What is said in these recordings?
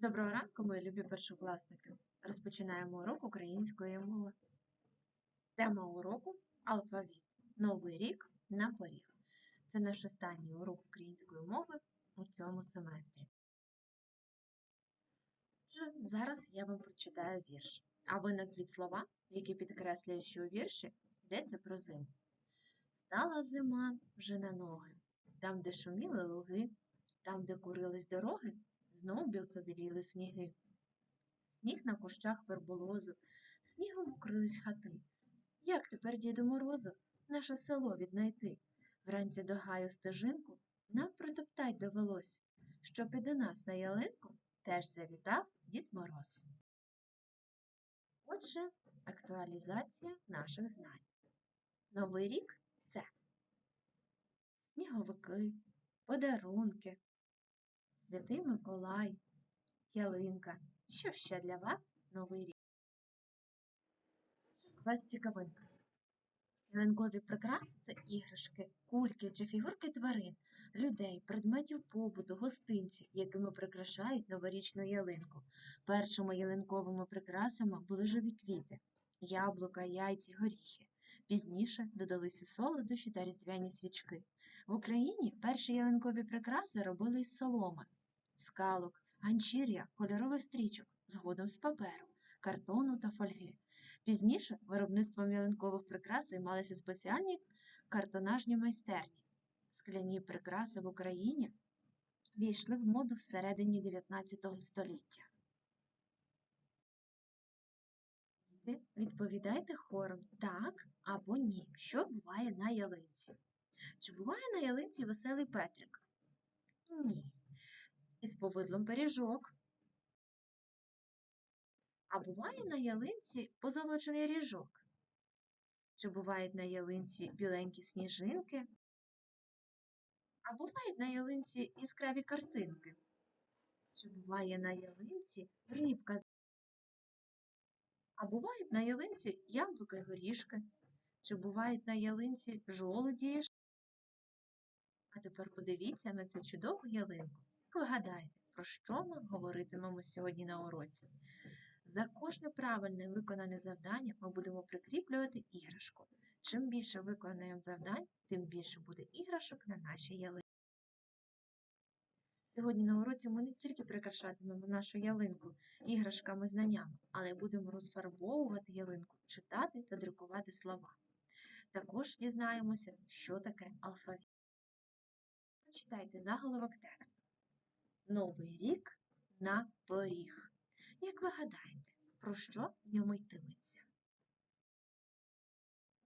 Доброго ранку, мої любі першокласники. Розпочинаємо урок української мови. Тема уроку алфавіт. Новий рік на поріг. Це наш останній урок української мови у цьому семестрі. Отже, зараз я вам прочитаю вірш, а ви назвіть слова, які підкреслюють, що у вірші йдеться про зиму. Стала зима вже на ноги, там, де шуміли луги, там, де курились дороги, знов біловіліли сніги. Сніг на кущах верболозу, снігом укрились хати. Як тепер, діду морозу, наше село віднайти? Вранці до гаю стежинку нам протоптать довелось, щоб і до нас на ялинку теж завітав Дід Мороз. Отже, актуалізація наших знань. Новий рік це сніговики, подарунки, Святий Миколай, ялинка. Що ще для вас новий рік? Вас цікавинка. Ялинкові прикраси це іграшки, кульки чи фігурки тварин, людей, предметів побуту, гостинці, якими прикрашають новорічну ялинку. Першими ялинковими прикрасами були живі квіти, яблука, яйці, горіхи. Пізніше додалися солодощі та різдвяні свічки. В Україні перші ялинкові прикраси робили із соломи, скалок, ганчір'я, кольорових стрічок, згодом з паперу, картону та фольги. Пізніше виробництвом ялинкових прикрас займалися спеціальні картонажні майстерні. Скляні прикраси в Україні війшли в моду всередині 19 століття. Відповідайте хором так або ні. Що буває на ялинці? Чи буває на ялинці веселий Петрик? Ні. Із повидлом пиріжок. А буває на ялинці позолочений ріжок? Чи бувають на ялинці біленькі сніжинки? А бувають на ялинці яскраві картинки? Чи буває на ялинці рибка? А бувають на ялинці яблука й горішки? Чи бувають на ялинці ш- А тепер подивіться на цю чудову ялинку. Ви гадаєте, про що ми говоритимемо сьогодні на уроці? За кожне правильне виконане завдання ми будемо прикріплювати іграшку. Чим більше виконаємо завдань, тим більше буде іграшок на нашій ялинці. Сьогодні на уроці ми не тільки прикрашатимемо нашу ялинку іграшками знаннями, але й будемо розфарбовувати ялинку, читати та друкувати слова. Також дізнаємося, що таке алфавіт. Прочитайте заголовок тексту. Новий рік на поріг. Як ви гадаєте, про що в ньому йтиметься?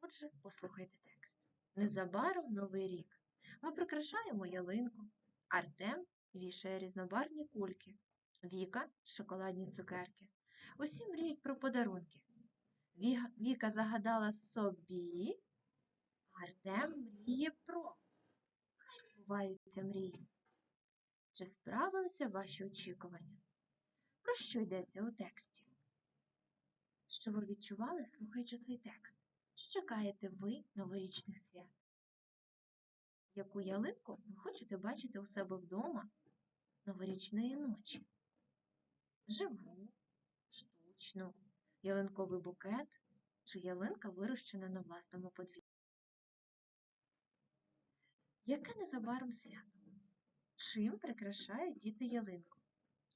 Отже, послухайте текст. Незабаром новий рік. Ми прикрашаємо ялинку. Артем вішає різнобарвні кульки. Віка шоколадні цукерки. Усі мріють про подарунки. Віка загадала собі. Артем мріє про. Хай збуваються мрії. Чи справилися ваші очікування? Про що йдеться у тексті? Що ви відчували, слухаючи цей текст? Чи чекаєте ви новорічних свят? Яку ялинку ви хочете бачити у себе вдома новорічної ночі? Живу, штучну, ялинковий букет чи ялинка вирощена на власному подвір'ї? Яке незабаром свято? Чим прикрашають діти ялинку?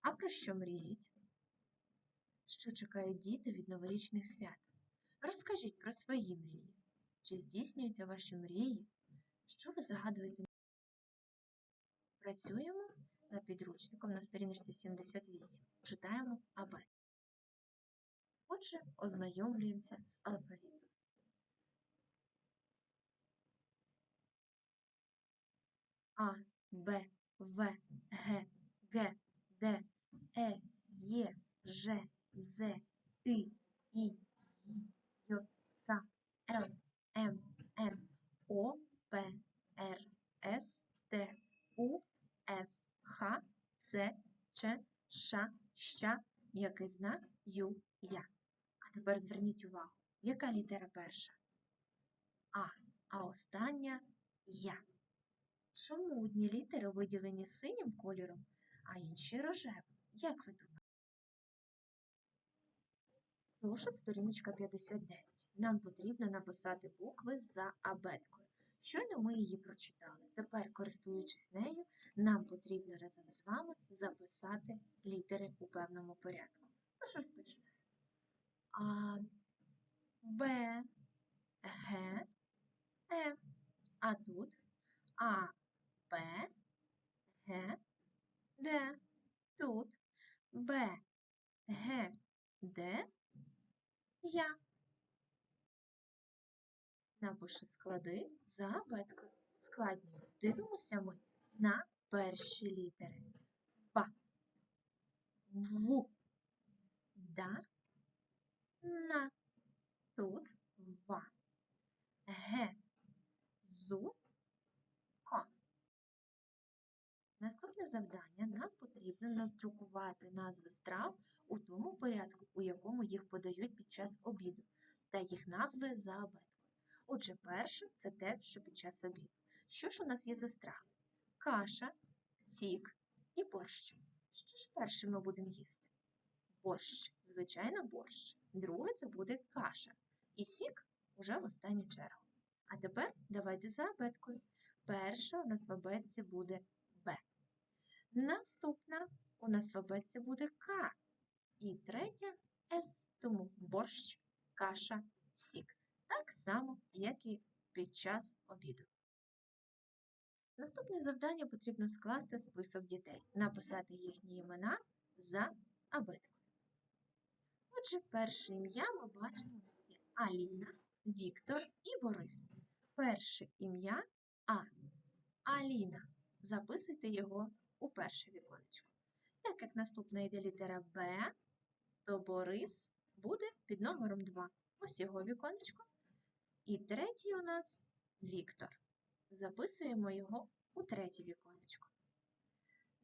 А про що мріють? Що чекають діти від новорічних свят? Розкажіть про свої мрії. Чи здійснюються ваші мрії? Що ви загадуєте? Працюємо за підручником на сторіночці 78. Читаємо АБ. Отже, ознайомлюємося з алфавітом. А, Б, В, Г, Г, Д, Е, Є, Ж, З, И, І, Й, К, Л, М, Н, О, П, Р, С, Т, У, Ф, Х, Ц, Ч, Ш, Щ, м'який знак Ю, Я. А тепер зверніть увагу, яка літера перша? А, а остання Я. Чому одні літери виділені синім кольором, а інші рожевим? Як ви думаєте? Зошит, сторіночка 59. Нам потрібно написати букви за абеткою. Щойно ми її прочитали. Тепер, користуючись нею, нам потрібно разом з вами записати літери у певному порядку. Ну що розпочнемо? А, Б, Г, Е. А тут А, П, Г, Д. Тут Б, Г, Д, Я. Напиши склади за абеткою. Складні. Дивимося ми на перші літери. Ба, В, Да, На. Тут Ва, Г, Зу, Завдання нам потрібно роздрукувати назви страв у тому порядку, у якому їх подають під час обіду, та їх назви за абеткою. Отже, перше це те, що під час обіду. Що ж у нас є за страви? Каша, сік і борщ. Що ж перше ми будемо їсти? Борщ, звичайно, борщ. Друге це буде каша. І сік уже в останню чергу. А тепер давайте за абеткою. Перша у нас в абетці буде. Наступна у нас в абетці буде К. І третя С. Тому борщ, каша, сік. Так само, як і під час обіду. Наступне завдання потрібно скласти список дітей, написати їхні імена за абеткою. Отже, перше ім'я ми бачимо є Аліна, Віктор і Борис. Перше ім'я А. Аліна. Записуйте його у перше віконечко. Так як наступна йде літера Б, то Борис буде під номером 2. Ось його віконечко. І третій у нас Віктор. Записуємо його у третє віконечко.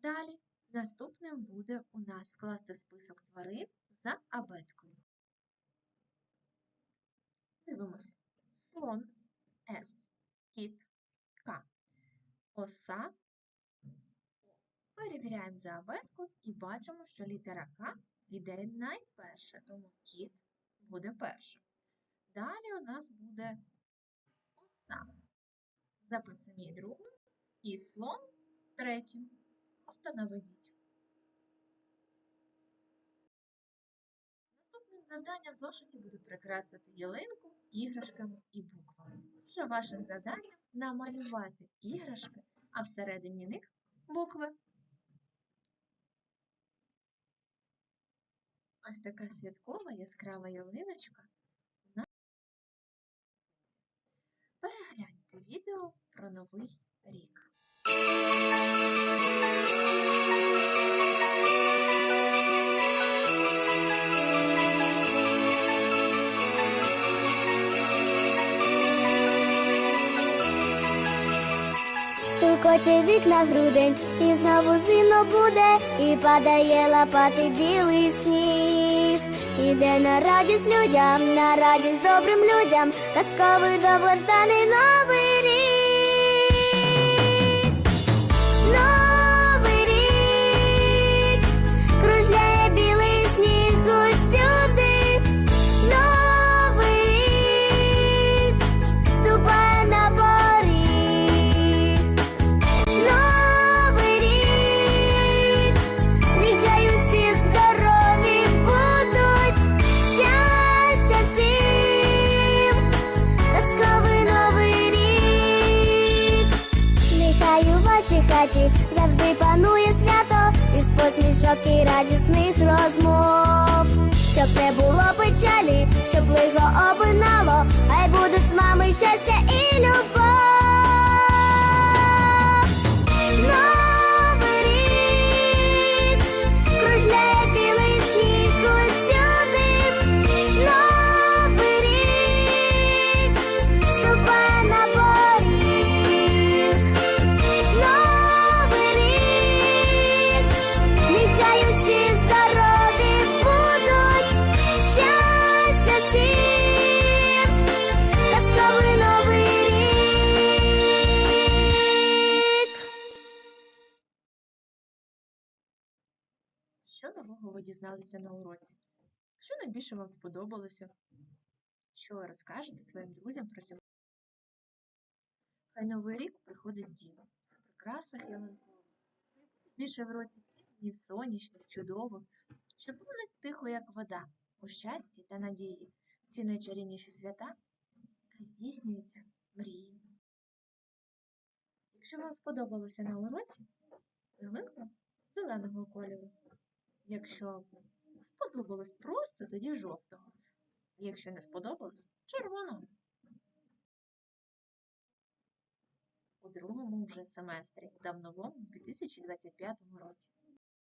Далі наступним буде у нас скласти список тварин за абеткою. Дивимося. Слон С, кіт К, оса. Перевіряємо за і бачимо, що літера К йде найперше, тому кіт буде першим. Далі у нас буде оса. Записуємо її другу і слон третім. Просто. Наступним завданням в зошиті буде прикрасити ялинку іграшками і буквами. Вже вашим завданням намалювати іграшки, а всередині них букви. Ось така святкова яскрава ялиночка. Перегляньте відео про новий рік. Стукоче вікна грудень, і знову зимно буде, і падає лопати білий сніг. Іде на радість людям, на радість добрим людям, казковий довлажданий новий хаті завжди панує свято із посмішок і радісних розмов. Щоб не було печалі, щоб лихо обинало, хай будуть з вами щастя і любов. Дізналися на уроці? Що найбільше вам сподобалося? Що розкажете своїм друзям про сьогодні? Хай новий рік приходить дім, в прикрасах ялинкових. Більше в році цих днів сонячних, чудових, що повнить тихо, як вода, у щасті та надії. Ці найчарівніші свята здійснюються мрії. Якщо вам сподобалося на уроці, ялинка зеленого кольору. Якщо сподобалось просто, тоді жовтого. Якщо не сподобалось, червоного. У другому вже семестрі та в новому 2025 році.